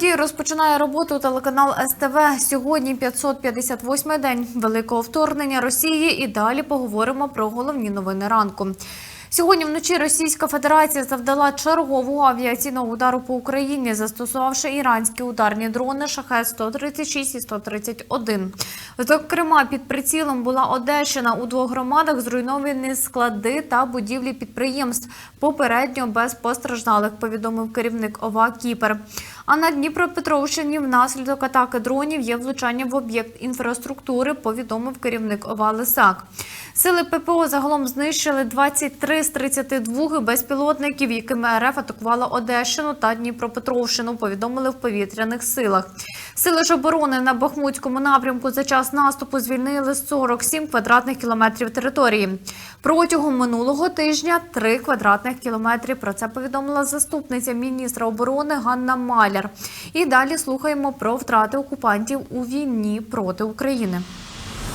Подій розпочинає роботу телеканал СТВ. Сьогодні 558-й день великого вторгнення Росії. І далі поговоримо про головні новини ранку. Сьогодні вночі Російська Федерація завдала чергового авіаційного удару по Україні, застосувавши іранські ударні дрони шахет 136 і 131. Зокрема, під прицілом була Одещина. У двох громадах зруйновані склади та будівлі підприємств. Попередньо без постраждалих, повідомив керівник ОВА Кіпер. А на Дніпропетровщині внаслідок атаки дронів є влучання в об'єкт інфраструктури, повідомив керівник ОВА Лисак. Сили ППО загалом знищили 23 з 32 безпілотників, якими РФ атакувала Одещину та Дніпропетровщину, повідомили в повітряних силах. Сили ж оборони на Бахмутському напрямку за час наступу звільнили 47 квадратних кілометрів території. Протягом минулого тижня 3 квадратних кілометри. Про це повідомила заступниця міністра оборони Ганна Маляр. І далі слухаємо про втрати окупантів у війні проти України.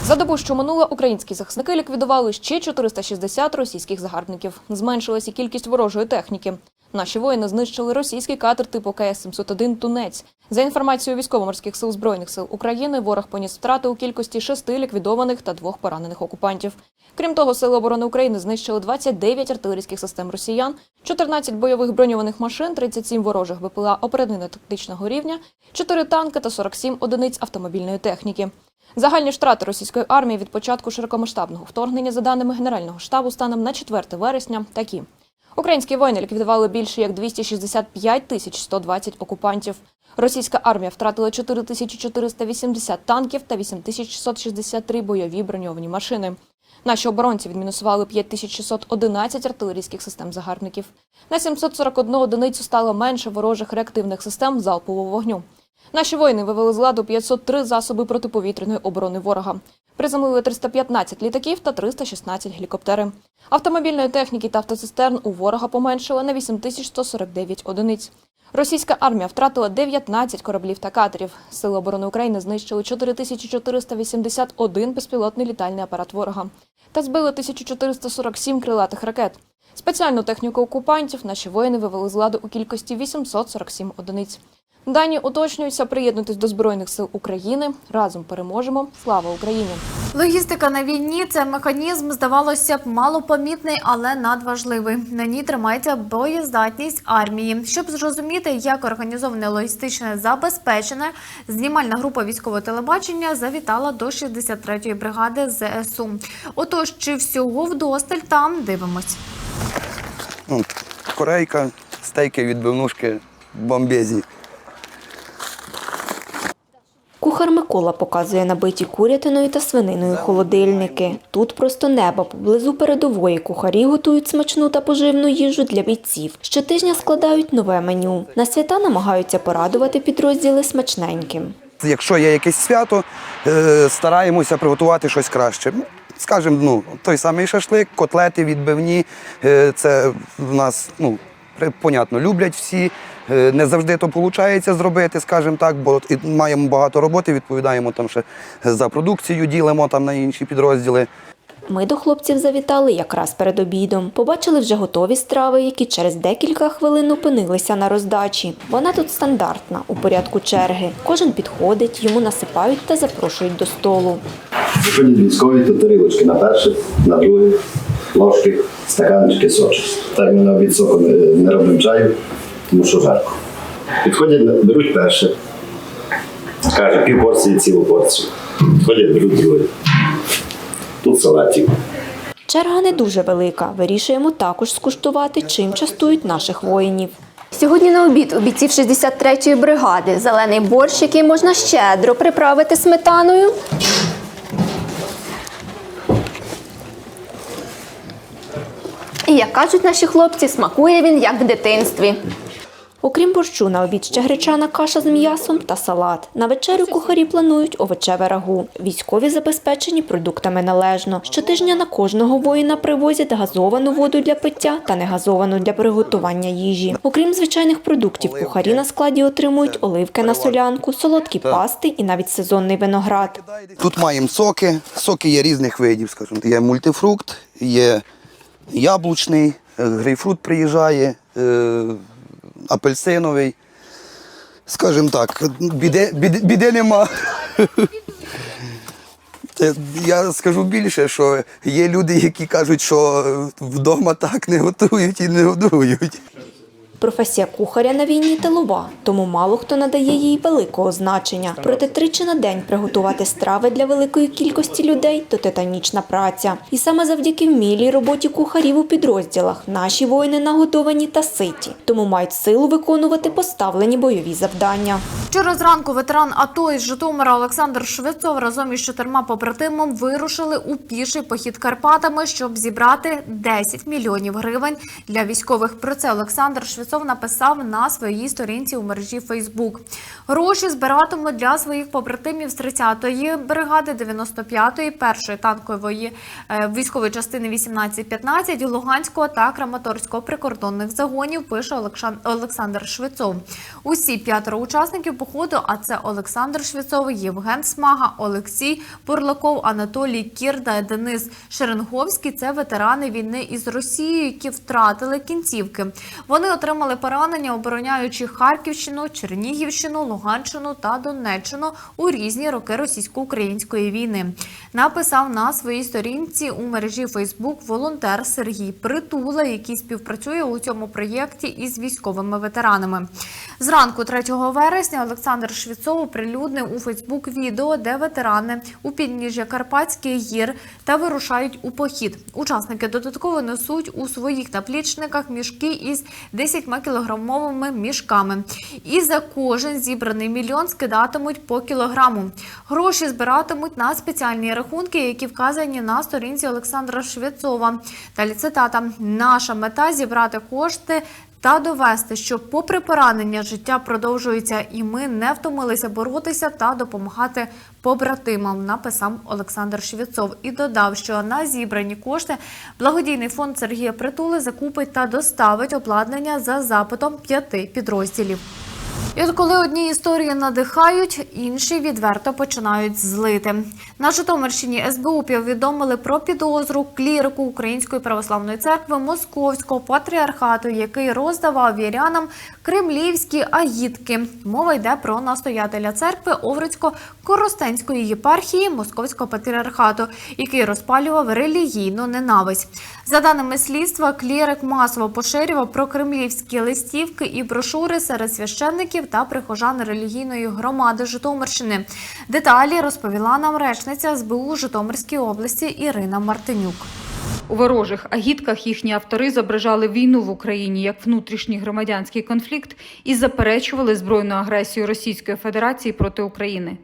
За добу, що минула, українські захисники ліквідували ще 460 російських загарбників. Зменшилася кількість ворожої техніки. Наші воїни знищили російський катер типу КС-701 «Тунець». За інформацією військово-морських сил Збройних сил України, ворог поніс втрати у кількості шести ліквідованих та двох поранених окупантів. Крім того, Сили оборони України знищили 29 артилерійських систем росіян, 14 бойових броньованих машин, 37 ворожих БПЛА оперативно-тактичного рівня, 4 танки та 47 одиниць автомобільної техніки. Загальні ж втрати російської армії від початку широкомасштабного вторгнення, за даними Генерального штабу, станом на 4 вересня, такі. Українські воїни ліквідували більше як 265 тисяч 120 окупантів. Російська армія втратила 4480 танків та 8663 бойові броньовані машини. Наші оборонці відмінусували 5611 артилерійських систем загарбників. На 741 одиницю стало менше ворожих реактивних систем залпового вогню. Наші воїни вивели з ладу 503 засоби протиповітряної оборони ворога. Приземлили 315 літаків та 316 гелікоптери. Автомобільної техніки та автоцистерн у ворога поменшило на 8149 одиниць. Російська армія втратила 19 кораблів та катерів. Сили оборони України знищили 4481 безпілотний літальний апарат ворога та збили 1447 крилатих ракет. Спеціальну техніку окупантів наші воїни вивели з ладу у кількості 847 одиниць. Дані уточнюються. Приєднуйтесь до Збройних сил України. Разом переможемо. Слава Україні! Логістика на війні це механізм, здавалося б, малопомітний, але надважливий. На ній тримається боєздатність армії. Щоб зрозуміти, як організоване логістичне забезпечення, знімальна група військового телебачення завітала до 63-ї бригади ЗСУ. Отож, чи всього вдосталь там дивимось. Ну, корейка, стейки, відбивнушки, бомбезні. Кухар Микола показує набиті курятиною та свининою холодильники. Тут просто небо. Поблизу передової кухарі готують смачну та поживну їжу для бійців. Щотижня складають нове меню. На свята намагаються порадувати підрозділи смачненьким. Якщо є якесь свято, е, стараємося приготувати щось краще. Скажімо, ну, той самий шашлик, котлети відбивні. е, Це в нас, ну, понятно, люблять всі. Е, Не завжди то виходить зробити, скажімо так, бо і маємо багато роботи, відповідаємо там ще за продукцію, ділимо там на інші підрозділи. Ми до хлопців завітали якраз перед обідом. Побачили вже готові страви, які через декілька хвилин опинилися на роздачі. Вона тут стандартна, у порядку черги. Кожен підходить, йому насипають та запрошують до столу. Військові, то тарілочки на перше, на друге, ложки, стаканчики, сочі. Так ми на обід соку не, не робимо чаю, тому що жарко. Підходять, беруть перше, каже, пів порції, цілу порцію. Підходять, беруть друге. Тут салатик. Черга не дуже велика. Вирішуємо також скуштувати, чим частують наших воїнів. Сьогодні на обід у бійців 63-ї бригади зелений борщ, який можна щедро приправити сметаною. І як кажуть наші хлопці, смакує він як в дитинстві. Окрім борщу, на обід ще гречана каша з м'ясом та салат. На вечерю кухарі планують овочеве рагу. Військові забезпечені продуктами належно. Щотижня на кожного воїна привозять газовану воду для пиття та негазовану для приготування їжі. Окрім звичайних продуктів, кухарі на складі отримують оливки на солянку, солодкі пасти і навіть сезонний виноград. Тут маємо соки. Соки є різних видів, скажімо. Є мультифрукт, є яблучний, е, грейпфрут приїжджає, е, апельсиновий. скажімо так, біди, біде, біде нема. Я скажу більше, що є люди, які кажуть, що вдома так не готують і не годують. Професія кухаря на війні тилова, тому мало хто надає їй великого значення. Проте тричі на день приготувати страви для великої кількості людей то титанічна праця. І саме завдяки вмілій роботі кухарів у підрозділах наші воїни наготовані та ситі, тому мають силу виконувати поставлені бойові завдання. Вчора зранку ветеран АТО із Житомира Олександр Швецов разом із чотирма побратимом вирушили у піший похід Карпатами, щоб зібрати 10 мільйонів гривень для військових. Про це Олександр Швецов написав на своїй сторінці у мережі Фейсбук. Гроші збиратимуть для своїх побратимів з 30-ї бригади, 95-ї, першої танкової е, військової частини 18-15, Луганського та Краматорського прикордонних загонів. Пише Олександр Швецов. Усі п'ятеро учасників походу, а це Олександр Швецов, Євген Смага, Олексій Бурлаков, Анатолій Кірда, Денис Шеренговський. Це ветерани війни із Росією, які втратили кінцівки. Вони отримали поранення, обороняючи Харківщину, Чернігівщину, Луганщину та Донеччину у різні роки російсько-української війни. Написав на своїй сторінці у мережі Фейсбук волонтер Сергій Притула, який співпрацює у цьому проєкті із військовими ветеранами. Зранку 3 вересня Олександр Швіцов оприлюднив у Фейсбук відео, де ветерани у підніжжя Карпатських гір та вирушають у похід. Учасники додатково несуть у своїх наплічниках мішки із 10 кілограмовими мішками. І за кожен зібраний мільйон скидатимуть по кілограму. Гроші збиратимуть на спеціальні рахунки, які вказані на сторінці Олександра Швецова. Далі цитата: наша мета зібрати кошти. Та довести, що, попри поранення, життя продовжується, і ми не втомилися боротися та допомагати побратимам. Написав Олександр Швєцов і додав, що на зібрані кошти благодійний фонд Сергія Притули закупить та доставить обладнання за запитом п'яти підрозділів. І от коли одні історії надихають, інші відверто починають злити. На Житомирщині СБУ повідомили про підозру клірику Української православної церкви Московського патріархату, який роздавав вірянам кремлівські агітки. Мова йде про настоятеля церкви Овруцько-Коростенської єпархії Московського патріархату, який розпалював релігійну ненависть. За даними слідства, клірик масово поширював про кремлівські листівки і брошури серед священників та прихожан релігійної громади Житомирщини. Деталі розповіла нам речниця СБУ Житомирської області Ірина Мартинюк. У ворожих агітках їхні автори зображали війну в Україні як внутрішній громадянський конфлікт і заперечували збройну агресію Російської Федерації проти України.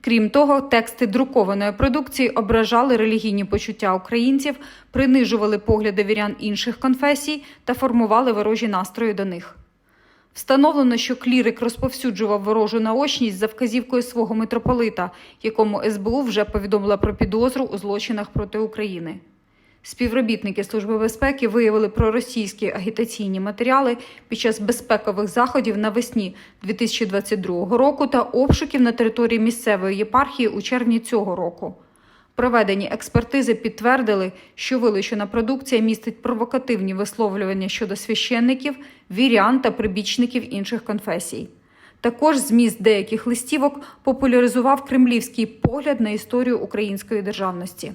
Крім того, тексти друкованої продукції ображали релігійні почуття українців, принижували погляди вірян інших конфесій та формували ворожі настрої до них. Встановлено, що клірик розповсюджував ворожу наочність за вказівкою свого митрополита, якому СБУ вже повідомила про підозру у злочинах проти України. Співробітники Служби безпеки виявили проросійські агітаційні матеріали під час безпекових заходів навесні 2022 року та обшуків на території місцевої єпархії у червні цього року. Проведені експертизи підтвердили, що вилучена продукція містить провокативні висловлювання щодо священників, вірян та прибічників інших конфесій. Також зміст деяких листівок популяризував кремлівський погляд на історію української державності.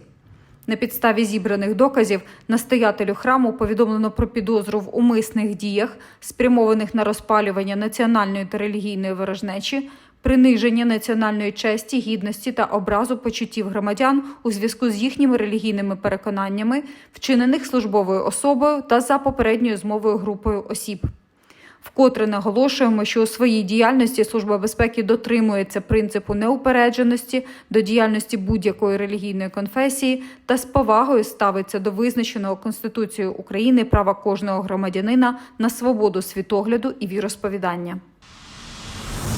На підставі зібраних доказів настоятелю храму повідомлено про підозру в умисних діях, спрямованих на розпалювання національної та релігійної ворожнечі, приниження національної честі, гідності та образу почуттів громадян у зв'язку з їхніми релігійними переконаннями, вчинених службовою особою та за попередньою змовою групою осіб. Вкотре наголошуємо, що у своїй діяльності Служба безпеки дотримується принципу неупередженості до діяльності будь-якої релігійної конфесії та з повагою ставиться до визначеного Конституцією України права кожного громадянина на свободу світогляду і віросповідання.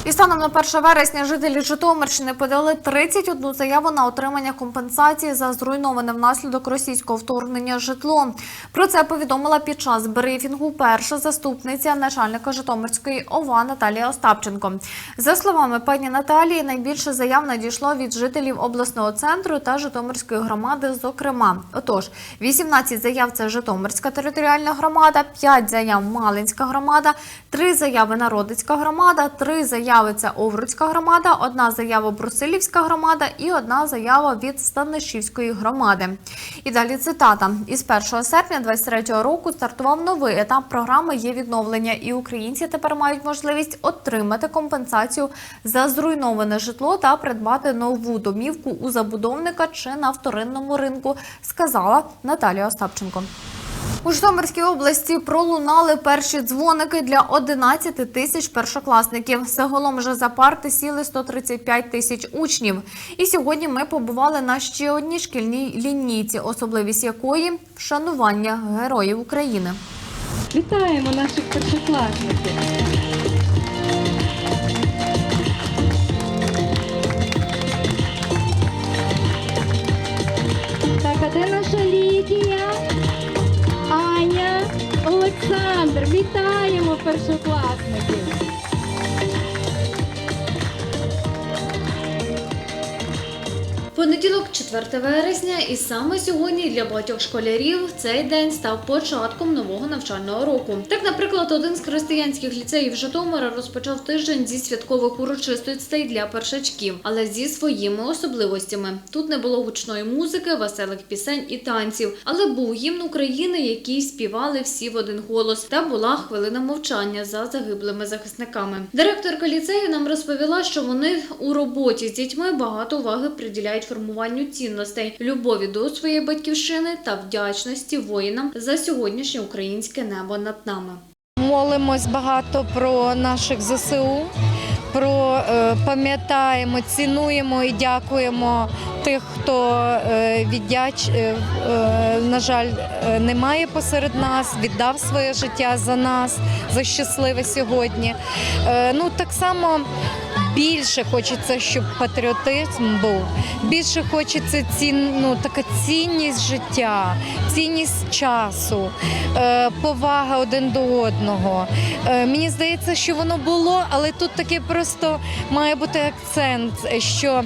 І станом на 1 вересня жителі Житомирщини подали 31 заяву на отримання компенсації за зруйноване внаслідок російського вторгнення житло. Про це повідомила під час брифінгу перша заступниця начальника Житомирської ОВА Наталія Остапченко. За словами пані Наталії, найбільше заяв надійшло від жителів обласного центру та Житомирської громади. Зокрема, отож, 18 заяв це Житомирська територіальна громада, 5 заяв Малинська громада, 3 заяви Народицька громада, 3 заяви це Овруцька громада, одна заява Брусилівська громада і одна заява від Станишівської громади. І далі цитата: із 1 серпня 2023 року стартував новий етап програми є відновлення, і українці тепер мають можливість отримати компенсацію за зруйноване житло та придбати нову домівку у забудовника чи на вторинному ринку, сказала Наталія Остапченко. У Житомирській області пролунали перші дзвоники для 11 тисяч першокласників. Загалом вже за парти сіли 135 тисяч учнів. І сьогодні ми побували на ще одній шкільній лінійці, особливість якої вшанування героїв України. Вітаємо наших першокласників. Вітаємо першокласників. Понеділок, 4 вересня, і саме сьогодні для багатьох школярів цей день став початком нового навчального року. Так, наприклад, один з християнських ліцеїв Житомира розпочав тиждень зі святкових урочистостей для першачків, але зі своїми особливостями. Тут не було гучної музики, веселих пісень і танців, але був гімн України, який співали всі в один голос, та була хвилина мовчання за загиблими захисниками. Директорка ліцею нам розповіла, що вони у роботі з дітьми багато уваги приділяють формуванню цінностей, любові до своєї батьківщини та вдячності воїнам за сьогоднішнє українське небо над нами. Молимось багато про наших ЗСУ, про е, пам'ятаємо, цінуємо і дякуємо тих, хто е, віддяч, е, на жаль, немає посеред нас, віддав своє життя за нас, за щасливе сьогодні. Ну так само. Більше хочеться, щоб патріотизм був. Більше хочеться цін, ну, така цінність життя, цінність часу, е, повага один до одного. Е, мені здається, що воно було, але тут таке просто має бути акцент, що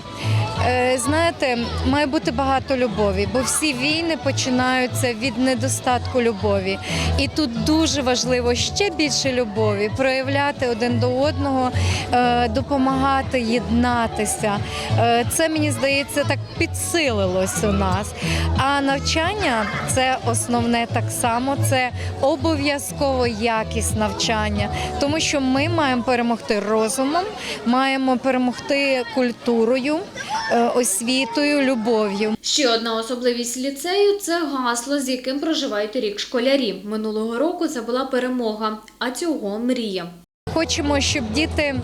знаєте, має бути багато любові, бо всі війни починаються від недостатку любові. І тут дуже важливо ще більше любові, проявляти один до одного, е, допомагати, єднатися. Е, Це мені здається так підсилилось у нас. А навчання це основне так само. Це обов'язково якість навчання, тому що ми маємо перемогти розумом, маємо перемогти культурою, е, освітою, любов'ю. Ще одна особливість ліцею це гасло, з яким проживають рік школярі. Минулого року це була перемога, а цього мрія. Хочемо, щоб діти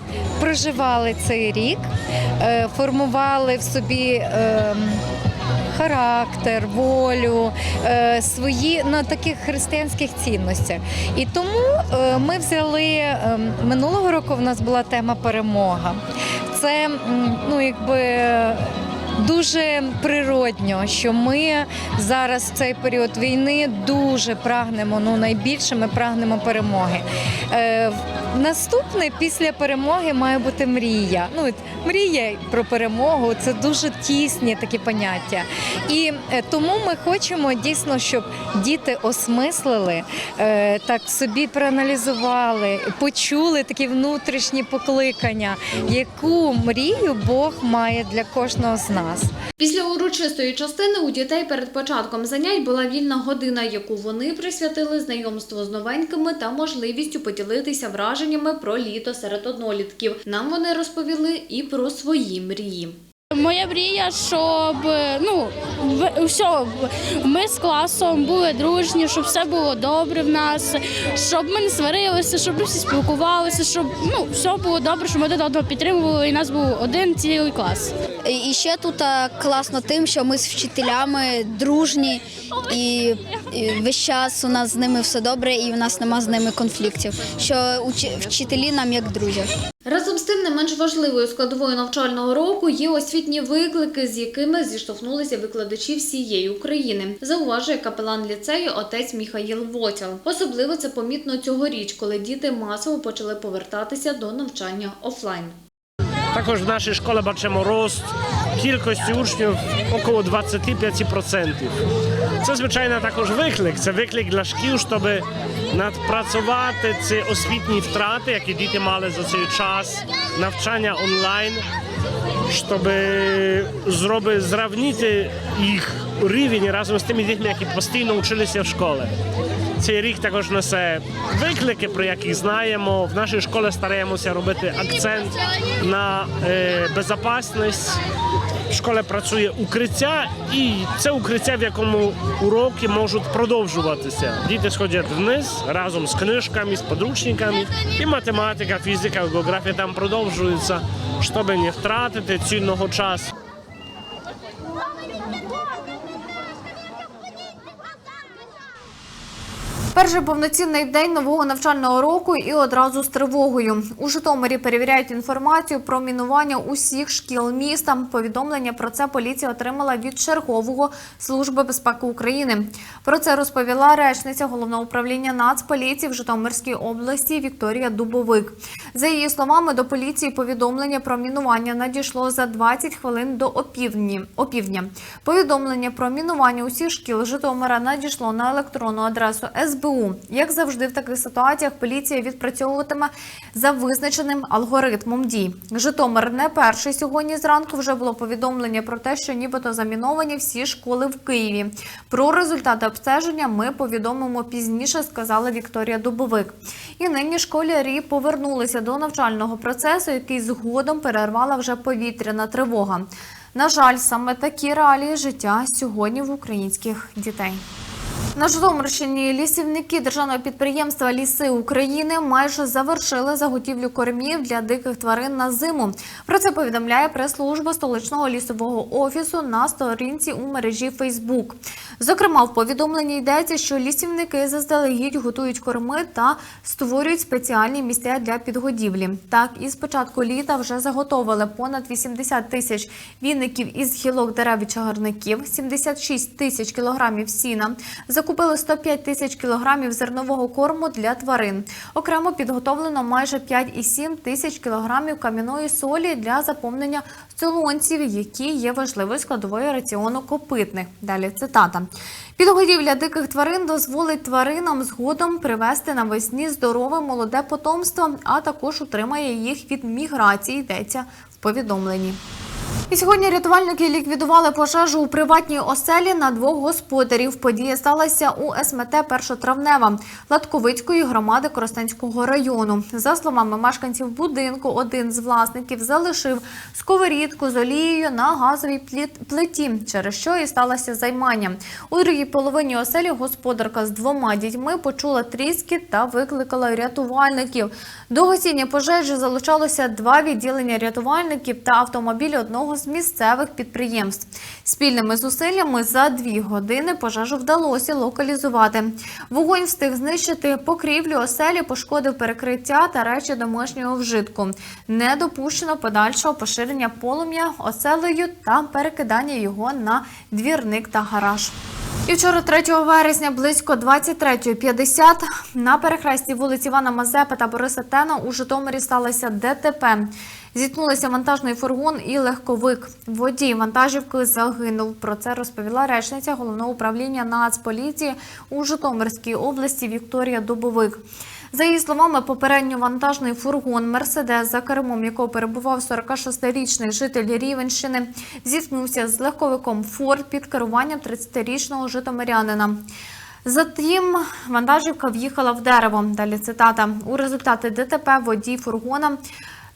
проживали цей рік, е, формували в собі. ем, Характер, волю, е, свої на таких християнських цінностях. І тому е, ми взяли ем, минулого року. В нас була тема перемога. Це ну якби. Дуже природньо, що ми зараз в цей період війни дуже прагнемо. Ну найбільше ми прагнемо перемоги. Е, наступне після перемоги має бути мрія. Ну мрія про перемогу це дуже тісні такі поняття. І е, тому ми хочемо дійсно, щоб діти осмислили, е, так собі проаналізували, почули такі внутрішні покликання, яку мрію Бог має для кожного з нас. Після урочистої частини у дітей перед початком занять була вільна година, яку вони присвятили знайомству з новенькими та можливістю поділитися враженнями про літо серед однолітків. Нам вони розповіли і про свої мрії. Моя мрія, щоб ну все, ми з класом були дружні, щоб все було добре в нас, щоб ми не сварилися, щоб ми всі спілкувалися, щоб ну все було добре, щоб ми один одного підтримували, і нас був один цілий клас. І ще тут класно тим, що ми з вчителями дружні, і, і весь час у нас з ними все добре, і у нас нема з ними конфліктів. Що вчителі нам як друзі. Разом з тим не менш важливою складовою навчального року є освітні виклики, з якими зіштовхнулися викладачі всієї України, зауважує капелан ліцею отець Міхаїл Вотял. Особливо це помітно цьогоріч, коли діти масово почали повертатися до навчання офлайн. Також в нашій школі бачимо рост кількості учнів около 25%. Це, звичайно, також виклик. Це виклик для шкіл, щоб надпрацювати ці освітні втрати, які діти мали за цей час навчання онлайн, щоб зробити, зрівняти їх рівень разом з тими дітьми, які постійно вчилися в школі. Цей рік також несе виклики, про які знаємо. В нашій школі стараємося робити акцент на е, безпечність. Школі працює укриття, і це укриття, в якому уроки можуть продовжуватися. Діти сходять вниз разом з книжками, з подручниками, і математика, фізика, географія там продовжується, щоб не втратити цінного часу. Перший повноцінний день нового навчального року і одразу з тривогою. У Житомирі перевіряють інформацію про мінування усіх шкіл міста. Повідомлення про це поліція отримала від чергового служби безпеки України. Про це розповіла речниця головного управління Нацполіції в Житомирській області Вікторія Дубовик. За її словами, до поліції повідомлення про мінування надійшло за 20 хвилин до опівдні. опівдня. Повідомлення про мінування усіх шкіл Житомира надійшло на електронну адресу СБУ. Як завжди, в таких ситуаціях поліція відпрацьовуватиме за визначеним алгоритмом дій. Житомир не перший сьогодні зранку вже було повідомлення про те, що нібито заміновані всі школи в Києві. Про результати обстеження ми повідомимо пізніше, сказала Вікторія Дубовик. І нині школярі повернулися до навчального процесу, який згодом перервала вже повітряна тривога. На жаль, саме такі реалії життя сьогодні в українських дітей. На Житомирщині лісівники державного підприємства Ліси України майже завершили заготівлю кормів для диких тварин на зиму. Про це повідомляє прес-служба столичного лісового офісу на сторінці у мережі Фейсбук. Зокрема, в повідомленні йдеться, що лісівники заздалегідь готують корми та створюють спеціальні місця для підгодівлі. Так, із початку літа вже заготовили понад 80 тисяч віників із гілок дерев і чагарників, 76 тисяч кілограмів сіна, закупили 105 тисяч кілограмів зернового корму для тварин. Окремо підготовлено майже 5,7 тисяч кілограмів кам'яної солі для заповнення солонців, які є важливою складовою раціону копитних. Далі цитата. Підгодівля диких тварин дозволить тваринам згодом привести навесні здорове молоде потомство, а також утримає їх від міграції, йдеться в повідомленні. І сьогодні рятувальники ліквідували пожежу у приватній оселі на двох господарів. Подія сталася у СМТ Першотравнева Латковицької громади Коростенського району. За словами мешканців будинку, один з власників залишив сковорідку з олією на газовій плиті, через що і сталося займання. У другій половині оселі господарка з двома дітьми почула тріски та викликала рятувальників. До гасіння пожежі залучалося два відділення рятувальників та автомобіль одного з місцевих підприємств. Спільними зусиллями за дві години пожежу вдалося локалізувати. Вогонь встиг знищити покрівлю оселі, пошкодив перекриття та речі домашнього вжитку. Не допущено подальшого поширення полум'я оселею та перекидання його на двірник та гараж. І вчора, 3 вересня, близько 23.50 на перехресті вулиці Івана Мазепи та Бориса Тена у Житомирі сталося ДТП. Зіткнулися вантажний фургон і легковик. Водій вантажівки загинув. Про це розповіла речниця головного управління Нацполіції у Житомирській області Вікторія Дубовик. За її словами, попередньо вантажний фургон Мерседес, за кермом якого перебував 46-річний житель Рівенщини, зіткнувся з легковиком Форд під керуванням 30-річного житомирянина. Затім вантажівка в'їхала в дерево. Далі цитата. У результаті ДТП водій фургона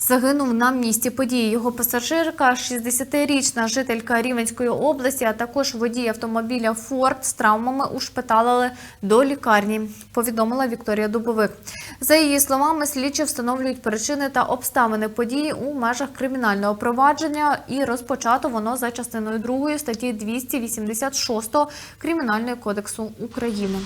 загинув на місці події. Його пасажирка, 60-річна жителька Рівенської області, а також водій автомобіля Форд з травмами ушпиталили до лікарні. Повідомила Вікторія Дубовик. За її словами, слідчі встановлюють причини та обставини події у межах кримінального провадження, і розпочато воно за частиною 2 статті 286 Кримінального кодексу України.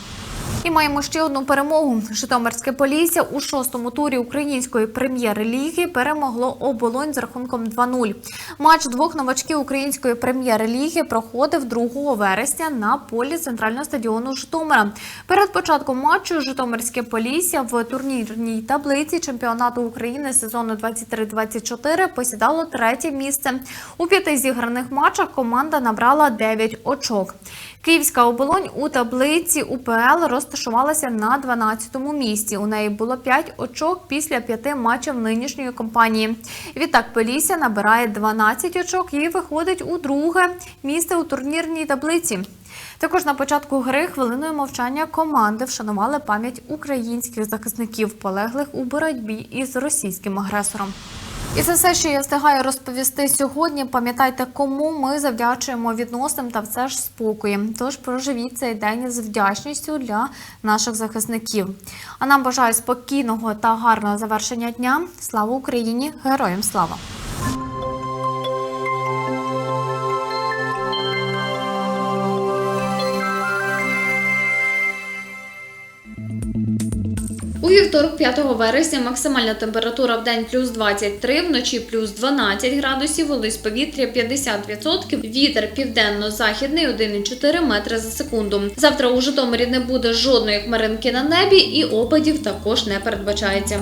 І маємо ще одну перемогу. Житомирське Полісся у шостому турі української прем'єр-ліги перемогло оболонь з рахунком 2-0. Матч двох новачків української прем'єр-ліги проходив 2 вересня на полі центрального стадіону Житомира. Перед початком матчу Житомирське Полісся в турнірній таблиці чемпіонату України сезону 23-24 посідало третє місце. У п'яти зіграних матчах команда набрала 9 очок. Київська оболонь у таблиці УПЛ розташувалася на 12-му місці. У неї було 5 очок після п'яти матчів нинішньої кампанії. Відтак Полісся набирає 12 очок і виходить у друге місце у турнірній таблиці. Також на початку гри хвилиною мовчання команди вшанували пам'ять українських захисників, полеглих у боротьбі із російським агресором. І це все, що я встигаю розповісти сьогодні. Пам'ятайте, кому ми завдячуємо відносинам та все ж спокоєм. Тож проживіть цей день з вдячністю для наших захисників. А нам бажаю спокійного та гарного завершення дня. Слава Україні! Героям слава! У вівторок, 5 вересня, максимальна температура в день плюс 23, вночі плюс 12 градусів, вулиць повітря 50%, вітер південно-західний 1,4 метри за секунду. Завтра у Житомирі не буде жодної хмаринки на небі і опадів також не передбачається.